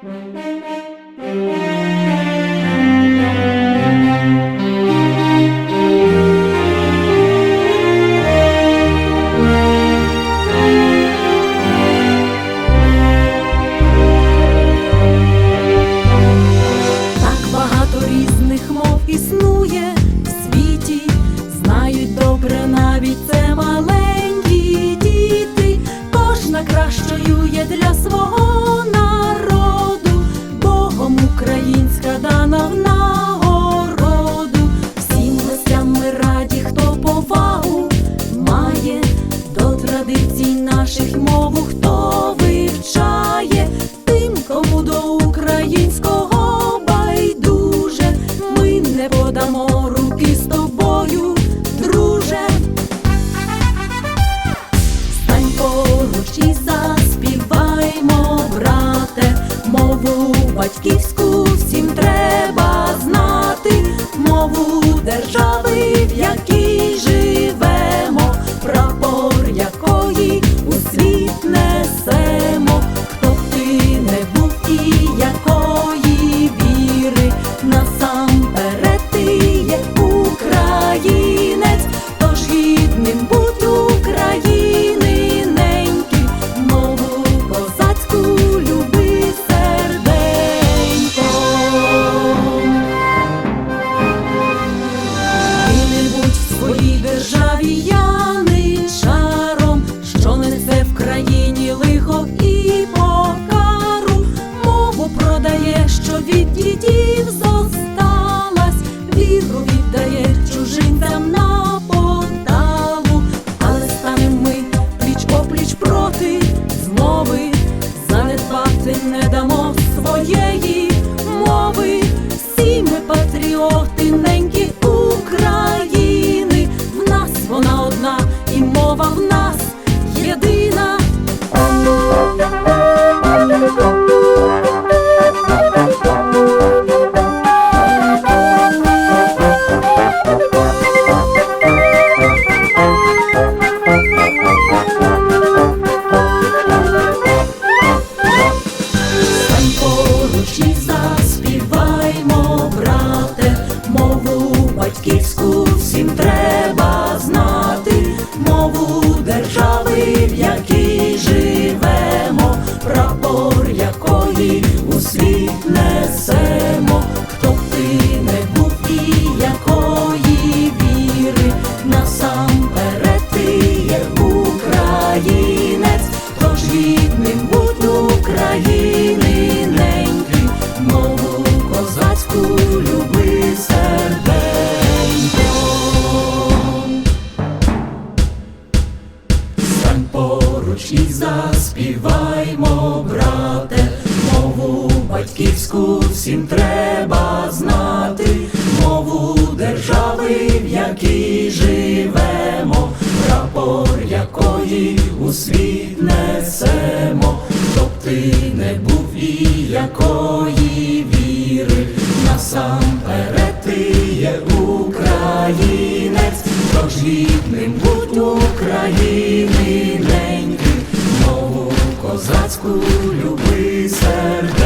Música батьківську всім треба знати, мову держави, в якій державі яничаром, що несе в країні лихо і покару, мову продає, що від дідів зосталась, віру віддає чужинцям на поталу, але станем ми пліч опліч проти змови, занедбати не дамо своєї мови. Всі ми патріоти козацьку люби серденько. Поруч і заспіваймо, брате, мову батьківську всім треба знати, мову держави, в якій живемо, прапор якої у світ несемо, ти не був і якої віри, насамперед ти є українець, тож гідним будь України неньки, мову козацьку люби серце.